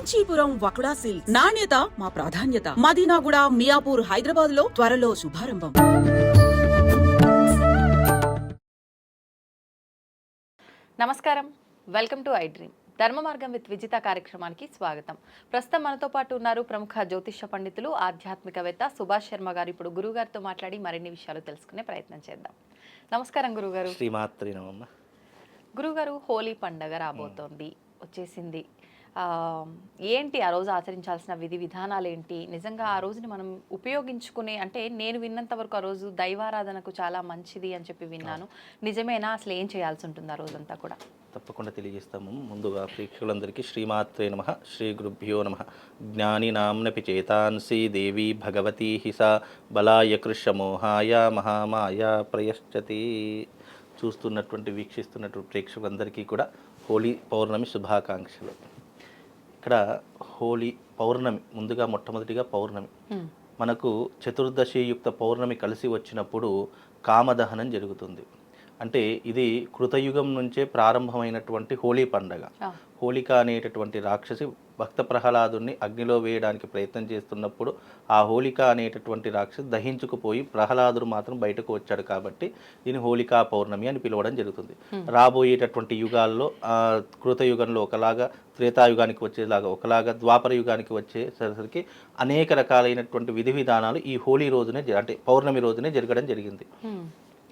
Kanchipuram వకుడా silks. నాణ్యత మా ప్రాధాన్యత. మదీనాగుడ మియాపూర్ హైదరాబాద్లో త్వరలో శుభారంభం. నమస్కారం. Welcome to I dream. Dharma Margam with Vijitha కార్యక్రమానికి స్వాగతం. ప్రస్తుతం మనతో పాటు ఉన్నారు ప్రముఖ జ్యోతిష పండితులు ఆధ్యాత్మికవేత్త సుభాష్ శర్మ గారు. ఇప్పుడు గురువు గారితో మాట్లాడి మరిన్ని విషయాలు తెలుసుకునే ప్రయత్నం చేద్దాం. నమస్కారం గురుగారు శ్రీమాత్రి గురుగారు హోలీ పండగ రాబోతోంది. వచ్చేసింది. ఏంటి ఆ రోజు ఆచరించాల్సిన విధి విధానాలు ఏంటి? నిజంగా ఆ రోజుని మనం ఉపయోగించుకునే అంటే నేను విన్నంత వరకు ఆ రోజు దైవారాధనకు చాలా మంచిది అని చెప్పి విన్నాను. నిజమేనా? అసలు ఏం చేయాల్సి ఉంటుంది ఆ రోజంతా కూడా? తప్పకుండా తెలియజేస్తాము. ముందుగా ప్రేక్షకులందరికీ శ్రీమాత్రే నమ. శ్రీ గురుభ్యో నమ. జ్ఞాని నామ్నపి చేతాంసి దేవి భగవతి హిస బలాయ కృషమోహాయ మహామాయ ప్రయశ్చతి. చూస్తున్నటువంటి వీక్షిస్తున్నటువంటి ప్రేక్షకులందరికీ కూడా హోలీ పౌర్ణమి శుభాకాంక్షలు. ఇక్కడ హోలీ పౌర్ణమి ముందుగా మొట్టమొదటిగా పౌర్ణమి. మనకు చతుర్దశియుక్త పౌర్ణమి కలిసి వచ్చినప్పుడు కామదహనం జరుగుతుంది అంటే ఇది కృతయుగం నుంచే ప్రారంభమైనటువంటి హోలీ పండగ. హోళిక అనేటటువంటి రాక్షసి భక్త ప్రహ్లాదుని అగ్నిలో వేయడానికి ప్రయత్నం చేస్తున్నప్పుడు ఆ హోళిక అనేటటువంటి రాక్షసి దహించుకుపోయి ప్రహ్లాదుడు మాత్రం బయటకు వచ్చాడు కాబట్టి దీని హోళికా పౌర్ణమి అని పిలవడం జరుగుతుంది రాబోయేటటువంటి యుగాల్లో కృతయుగంలో ఒకలాగా త్రేతాయుగానికి వచ్చేలాగా ఒకలాగా ద్వాపర యుగానికి వచ్చేసరికి అనేక రకాలైనటువంటి విధి విధానాలు ఈ హోళీ రోజునే అంటే పౌర్ణమి రోజునే జరగడం జరిగింది.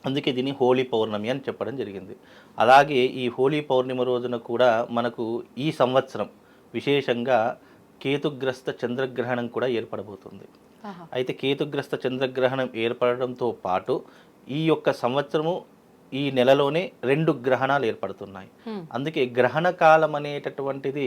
అందుకే దీన్ని హోలీ పౌర్ణమి అని చెప్పడం జరిగింది అలాగే ఈ హోలీ పౌర్ణిమ రోజున కూడా మనకు ఈ సంవత్సరం విశేషంగా కేతుగ్రస్త చంద్రగ్రహణం కూడా ఏర్పడబోతుంది. అయితే కేతుగ్రస్త చంద్రగ్రహణం ఏర్పడడంతో పాటు ఈ యొక్క సంవత్సరము ఈ నెలలోనే రెండు గ్రహణాలు ఏర్పడుతున్నాయి. అందుకే గ్రహణ కాలం అనేటటువంటిది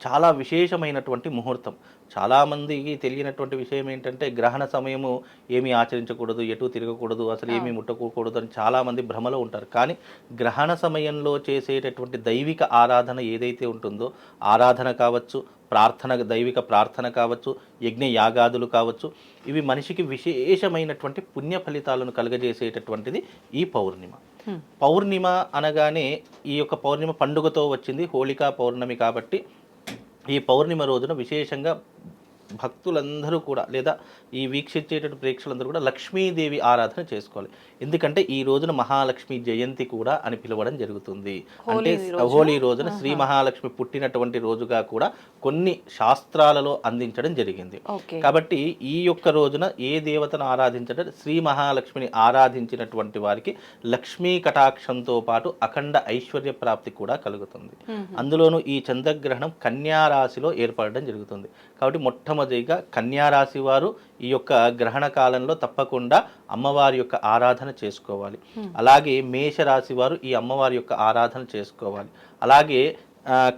చాలా విశేషమైనటువంటి ముహూర్తం చాలామందికి తెలియనటువంటి విషయం ఏంటంటే గ్రహణ సమయము ఏమీ ఆచరించకూడదు ఎటు తిరగకూడదు అసలు ఏమీ ముట్టకూడదు అని చాలామంది భ్రమలో ఉంటారు కానీ గ్రహణ సమయంలో చేసేటటువంటి దైవిక ఆరాధన ఏదైతే ఉంటుందో ఆరాధన కావచ్చు ప్రార్థన దైవిక ప్రార్థన కావచ్చు యజ్ఞ యాగాదులు కావచ్చు ఇవి మనిషికి విశేషమైనటువంటి పుణ్య ఫలితాలను కలుగజేసేటటువంటిది ఈ పౌర్ణిమ. పౌర్ణిమ అనగానే ఈ యొక్క పౌర్ణిమ పండుగతో వచ్చింది హోళికా పౌర్ణమి కాబట్టి ఈ పౌర్ణిమ రోజున విశేషంగా భక్తులందరూ కూడా లేదా ఈ వీక్షించేటటువంటి ప్రేక్షకులందరూ కూడా లక్ష్మీదేవి ఆరాధన చేసుకోవాలి. ఎందుకంటే ఈ రోజున మహాలక్ష్మి జయంతి కూడా అని పిలవడం జరుగుతుంది. అంటే హోలీ రోజున శ్రీ మహాలక్ష్మి పుట్టినటువంటి రోజుగా కూడా కొన్ని శాస్త్రాలలో అందించడం జరిగింది. కాబట్టి ఈ యొక్క రోజున ఏ దేవతను ఆరాధించడం? శ్రీ మహాలక్ష్మిని ఆరాధించినటువంటి వారికి లక్ష్మీ కటాక్షంతో పాటు అఖండ ఐశ్వర్య ప్రాప్తి కూడా కలుగుతుంది. అందులోనూ ఈ చంద్రగ్రహణం కన్యా రాశిలో ఏర్పడడం జరుగుతుంది. కాబట్టి మొట్టమొదటిగా కన్యా రాశి వారు ఈ యొక్క గ్రహణ కాలంలో తప్పకుండా అమ్మవారి యొక్క ఆరాధన చేసుకోవాలి. అలాగే మేషరాశి వారు ఈ అమ్మవారి యొక్క ఆరాధన చేసుకోవాలి. అలాగే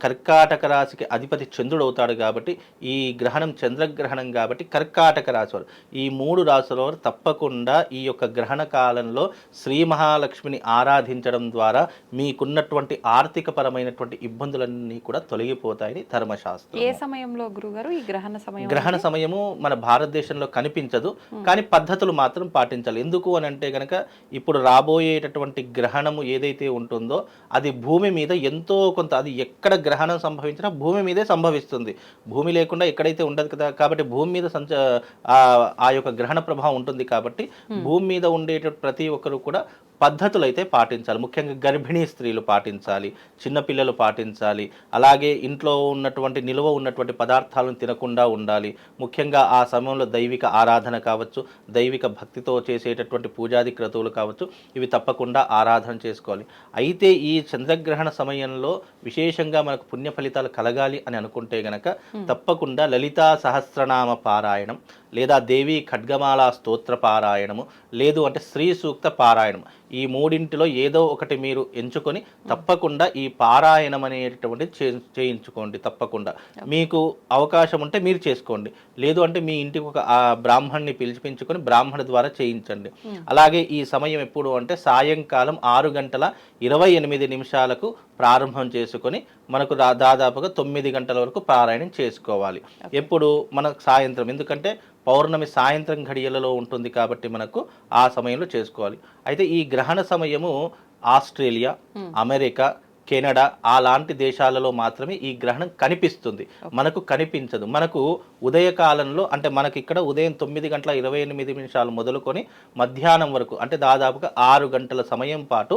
కర్కాటక రాశికి అధిపతి చంద్రుడు అవుతాడు కాబట్టి ఈ గ్రహణం చంద్రగ్రహణం కాబట్టి కర్కాటక రాశి వారు ఈ మూడు రాశుల వారు తప్పకుండా ఈ యొక్క గ్రహణ కాలంలో శ్రీ మహాలక్ష్మిని ఆరాధించడం ద్వారా మీకున్నటువంటి ఆర్థిక పరమైనటువంటి ఇబ్బందులన్నీ కూడా తొలగిపోతాయని ధర్మశాస్త్రం ఏ సమయంలో గురుగారు? ఈ గ్రహణ సమయం గ్రహణ సమయము మన భారతదేశంలో కనిపించదు కానీ పద్ధతులు మాత్రం పాటించాలి. ఎందుకు అని అంటే గనక ఇప్పుడు రాబోయేటటువంటి గ్రహణము ఏదైతే ఉంటుందో అది భూమి మీద ఎంతో కొంత అది ఎక్కడ గ్రహణం సంభవించినా భూమి మీదే సంభవిస్తుంది. భూమి లేకుండా ఎక్కడైతే ఉండదు కదా కాబట్టి భూమి మీద సంచ ఆ- ఆ యొక్క గ్రహణ ప్రభావం ఉంటుంది కాబట్టి భూమి మీద ఉండేట ప్రతి ఒక్కరు కూడా పద్ధతులు అయితే పాటించాలి. ముఖ్యంగా గర్భిణీ స్త్రీలు పాటించాలి చిన్నపిల్లలు పాటించాలి అలాగే ఇంట్లో ఉన్నటువంటి నిల్వ ఉన్నటువంటి పదార్థాలను తినకుండా ఉండాలి. ముఖ్యంగా ఆ సమయంలో దైవిక ఆరాధన కావచ్చు దైవిక భక్తితో చేసేటటువంటి పూజాది క్రతువులు కావచ్చు ఇవి తప్పకుండా ఆరాధన చేసుకోవాలి. అయితే ఈ చంద్రగ్రహణ సమయంలో విశేషంగా మనకు పుణ్య ఫలితాలు కలగాలి అని అనుకుంటే గనక తప్పకుండా లలితా సహస్రనామ పారాయణం లేదా దేవి ఖడ్గమాల స్తోత్ర పారాయణము లేదు అంటే శ్రీ సూక్త పారాయణం ఈ మూడింటిలో ఏదో ఒకటి మీరు ఎంచుకొని తప్పకుండా ఈ పారాయణం అనేటటువంటిది చే చేయించుకోండి తప్పకుండా. మీకు అవకాశం ఉంటే మీరు చేసుకోండి. లేదు అంటే మీ ఇంటికి ఒక ఆ బ్రాహ్మణ్ణి పిలిపించుకొని బ్రాహ్మణ ద్వారా చేయించండి. అలాగే ఈ సమయం ఎప్పుడు అంటే సాయంకాలం ఆరు గంటల ఇరవై ఎనిమిది నిమిషాలకు ప్రారంభం చేసుకొని మనకు దాదాపుగా తొమ్మిది గంటల వరకు పారాయణం చేసుకోవాలి. ఎప్పుడు? మనకు సాయంత్రం. ఎందుకంటే పౌర్ణమి సాయంత్రం ఘడియలలో ఉంటుంది కాబట్టి మనకు ఆ సమయంలో చేసుకోవాలి. అయితే ఈ గ్రహణ సమయము ఆస్ట్రేలియా అమెరికా కెనడా అలాంటి దేశాలలో మాత్రమే ఈ గ్రహణం కనిపిస్తుంది. మనకు కనిపించదు. మనకు ఉదయకాలంలో అంటే మనకి ఇక్కడ ఉదయం తొమ్మిది గంటల ఇరవై ఎనిమిది నిమిషాలు మొదలుకొని మధ్యాహ్నం వరకు అంటే దాదాపుగా ఆరు గంటల సమయం పాటు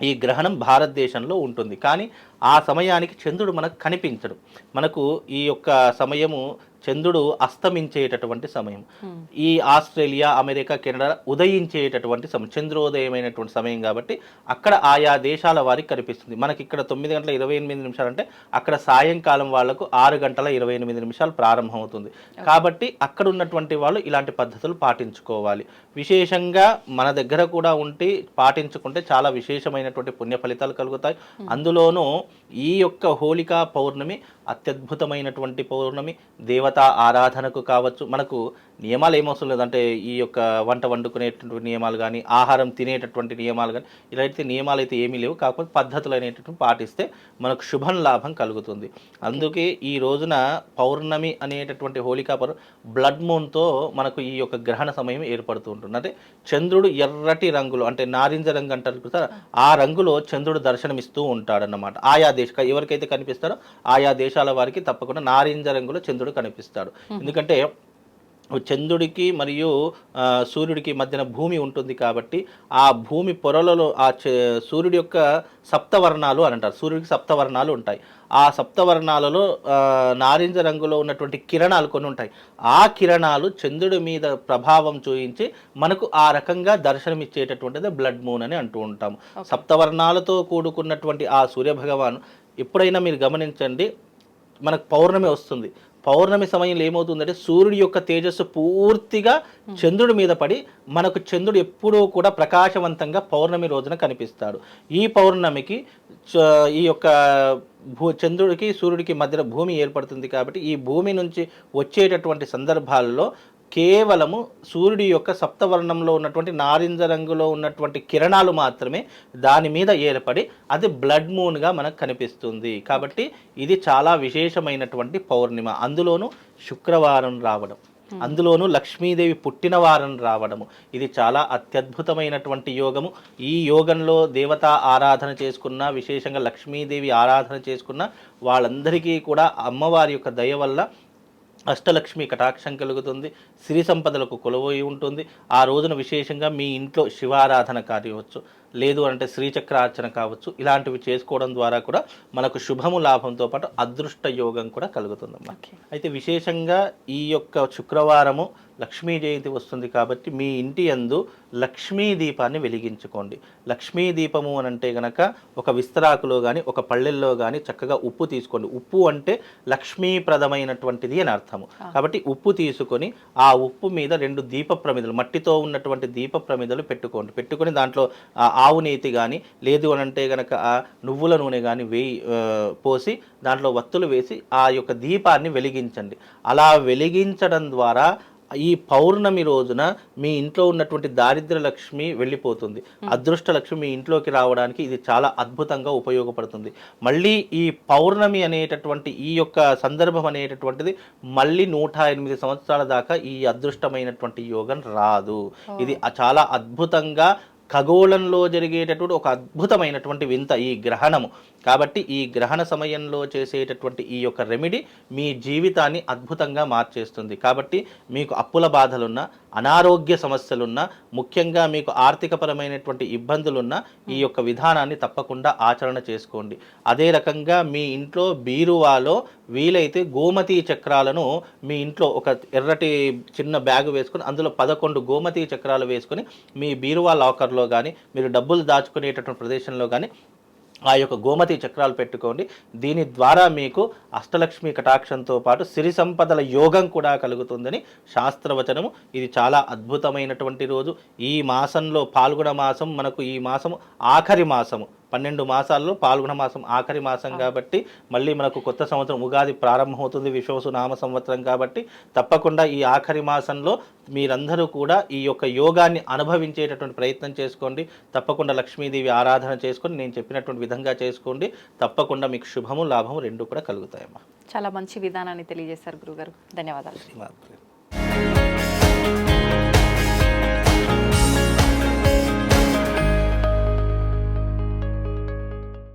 ఈ గ్రహణం భారతదేశంలో ఉంటుంది. కానీ ఆ సమయానికి చంద్రుడు మనకు కనిపించడు. మనకు ఈ యొక్క సమయము చంద్రుడు అస్తమించేటటువంటి సమయం. ఈ ఆస్ట్రేలియా అమెరికా కెనడా ఉదయించేటటువంటి సమయం చంద్రోదయమైనటువంటి సమయం కాబట్టి అక్కడ ఆయా దేశాల వారికి కనిపిస్తుంది. మనకి ఇక్కడ తొమ్మిది గంటల ఇరవై ఎనిమిది నిమిషాలు అంటే అక్కడ సాయంకాలం వాళ్ళకు ఆరు గంటల ఇరవై ఎనిమిది నిమిషాలు ప్రారంభమవుతుంది. కాబట్టి అక్కడ ఉన్నటువంటి వాళ్ళు ఇలాంటి పద్ధతులు పాటించుకోవాలి. విశేషంగా మన దగ్గర కూడా ఉండి పాటించుకుంటే చాలా విశేషమైనటువంటి పుణ్య ఫలితాలు కలుగుతాయి అందులోనూ ఈ యొక్క హోళికా పౌర్ణమి అత్యద్భుతమైనటువంటి పౌర్ణమి దేవతా ఆరాధనకు కావచ్చు మనకు నియమాలు ఏమవసరం లేదంటే ఈ యొక్క వంట వండుకునేటటువంటి నియమాలు కానీ ఆహారం తినేటటువంటి నియమాలు కానీ ఇలా అయితే నియమాలు అయితే ఏమీ లేవు. కాకపోతే పద్ధతులు అనేటటువంటి పాటిస్తే మనకు శుభం లాభం కలుగుతుంది. అందుకే ఈ రోజున పౌర్ణమి అనేటటువంటి హోళికా పౌర్ణమి బ్లడ్ మూన్తో మనకు ఈ యొక్క గ్రహణ సమయం ఏర్పడుతూ ఉంటుంది. అంటే చంద్రుడు ఎర్రటి రంగులో అంటే నారింజ రంగు అంటారు కదా ఆ రంగులో చంద్రుడు దర్శనమిస్తూ ఉంటాడన్నమాట. ఆయా దేశ ఎవరికైతే కనిపిస్తారో ఆయా దేశాల వారికి తప్పకుండా నారింజ రంగులో చంద్రుడు కనిపిస్తాడు. ఎందుకంటే చంద్రుడికి మరియు సూర్యుడికి మధ్యన భూమి ఉంటుంది కాబట్టి ఆ భూమి పొరలలో ఆ సూర్యుడి యొక్క సప్తవర్ణాలు అని అంటారు. సూర్యుడికి సప్తవర్ణాలు ఉంటాయి. ఆ సప్తవర్ణాలలో నారింజ రంగులో ఉన్నటువంటి కిరణాలు కొన్ని ఉంటాయి. ఆ కిరణాలు చంద్రుడి మీద ప్రభావం చూయించి మనకు ఆ రకంగా దర్శనమిచ్చేటటువంటిది బ్లడ్ మూన్ అని అంటూ ఉంటాము. సప్తవర్ణాలతో కూడుకున్నటువంటి ఆ సూర్య భగవాన్ ఎప్పుడైనా మీరు గమనించండి మనకు పౌర్ణమి వస్తుంది. పౌర్ణమి సమయంలో ఏమవుతుందంటే సూర్యుడి యొక్క తేజస్సు పూర్తిగా చంద్రుడి మీద పడి మనకు చంద్రుడు ఎప్పుడూ కూడా ప్రకాశవంతంగా పౌర్ణమి రోజున కనిపిస్తాడు. ఈ పౌర్ణమికి ఈ యొక్క భూ చంద్రుడికి సూర్యుడికి మధ్యన భూమి ఏర్పడుతుంది కాబట్టి ఈ భూమి నుంచి వచ్చేటటువంటి సందర్భాల్లో కేవలము సూర్యుడి యొక్క సప్తవర్ణంలో ఉన్నటువంటి నారింజ రంగులో ఉన్నటువంటి కిరణాలు మాత్రమే దాని మీద ఏర్పడి అది బ్లడ్ మూన్గా మనకు కనిపిస్తుంది. కాబట్టి ఇది చాలా విశేషమైనటువంటి పౌర్ణిమ. అందులోనూ శుక్రవారం రావడం. అందులోనూ లక్ష్మీదేవి పుట్టిన వారం రావడము. ఇది చాలా అత్యద్భుతమైనటువంటి యోగము. ఈ యోగంలో దేవతా ఆరాధన చేసుకున్న విశేషంగా లక్ష్మీదేవి ఆరాధన చేసుకున్న వాళ్ళందరికీ కూడా అమ్మవారి యొక్క దయ వల్ల అష్టలక్ష్మి కటాక్షం కలుగుతుంది సిరి సంపదలకు కొలువై ఉంటుంది. ఆ రోజున విశేషంగా మీ ఇంట్లో శివారాధన కానివచ్చు లేదు అంటే శ్రీచక్రార్చన కావచ్చు. ఇలాంటివి చేసుకోవడం ద్వారా కూడా మనకు శుభము లాభంతో పాటు అదృష్ట యోగం కూడా కలుగుతుందమ్మా ఓకే. అయితే విశేషంగా ఈ యొక్క శుక్రవారము లక్ష్మీ జయంతి వస్తుంది కాబట్టి మీ ఇంటి యందు లక్ష్మీ దీపాన్ని వెలిగించుకోండి. లక్ష్మీ దీపము అని అంటే గనక ఒక విస్తరాకులో కానీ ఒక పళ్ళెల్లో కానీ చక్కగా ఉప్పు తీసుకోండి. ఉప్పు అంటే లక్ష్మీప్రదమైనటువంటిది అని అర్థము. కాబట్టి ఉప్పు తీసుకొని ఆ ఉప్పు మీద రెండు దీప ప్రమిదలు మట్టితో ఉన్నటువంటి దీప ప్రమిదలు పెట్టుకోండి. పెట్టుకొని దాంట్లో ఆవు నేతి కానీ లేదు అని అంటే గనక ఆ నువ్వుల నూనె కానీ వేయి పోసి దాంట్లో వత్తులు వేసి ఆ యొక్క దీపాన్ని వెలిగించండి. అలా వెలిగించడం ద్వారా ఈ పౌర్ణమి రోజున మీ ఇంట్లో ఉన్నటువంటి దారిద్ర్య లక్ష్మి వెళ్ళిపోతుంది. అదృష్ట లక్ష్మి మీ ఇంట్లోకి రావడానికి ఇది చాలా అద్భుతంగా ఉపయోగపడుతుంది. మళ్ళీ ఈ పౌర్ణమి అనేటటువంటి ఈ యొక్క సందర్భం అనేటటువంటిది మళ్ళీ నూట ఎనిమిది సంవత్సరాల దాకా ఈ అదృష్టమైనటువంటి యోగం రాదు. ఇది చాలా అద్భుతంగా ఖగోళంలో జరిగేటటువంటి ఒక అద్భుతమైనటువంటి వింత ఈ గ్రహణము. కాబట్టి ఈ గ్రహణ సమయంలో చేసేటటువంటి ఈ యొక్క రెమెడీ మీ జీవితాన్ని అద్భుతంగా మార్చేస్తుంది. కాబట్టి మీకు అప్పుల బాధలున్నా అనారోగ్య సమస్యలున్నా ముఖ్యంగా మీకు ఆర్థికపరమైనటువంటి ఇబ్బందులున్నా ఈ యొక్క విధానాన్ని తప్పకుండా ఆచరణ చేసుకోండి. అదే రకంగా మీ ఇంట్లో బీరువాలో వీలైతే గోమతి చక్రాలను మీ ఇంట్లో ఒక ఎర్రటి చిన్న బ్యాగ్ వేసుకొని అందులో పదకొండు గోమతి చక్రాలు వేసుకొని మీ బీరువా లాకర్లో కానీ మీరు డబ్బులు దాచుకునేటటువంటి ప్రదేశంలో కానీ ఆ యొక్క గోమతి చక్రాలు పెట్టుకోండి. దీని ద్వారా మీకు అష్టలక్ష్మి కటాక్షంతో పాటు సిరి సంపదల యోగం కూడా కలుగుతుందని శాస్త్రవచనము. ఇది చాలా అద్భుతమైనటువంటి రోజు. ఈ మాసంలో పాల్గొన మాసం మనకు ఈ మాసము ఆఖరి మాసము. పన్నెండు మాసాల్లో పాల్గొన మాసం ఆఖరి మాసం కాబట్టి మళ్ళీ మనకు కొత్త సంవత్సరం ఉగాది ప్రారంభమవుతుంది విశ్వసు నామ సంవత్సరం కాబట్టి తప్పకుండా ఈ ఆఖరి మాసంలో మీరందరూ కూడా ఈ యొక్క యోగాన్ని అనుభవించేటటువంటి ప్రయత్నం చేసుకోండి. తప్పకుండా లక్ష్మీదేవి ఆరాధన చేసుకొని నేను చెప్పినటువంటి విధంగా చేసుకోండి. తప్పకుండా మీకు శుభము లాభము రెండు కూడా కలుగుతాయమ్మా. చాలా మంచి విధానాన్ని తెలియజేశారు గురుగారు. ధన్యవాదాలు.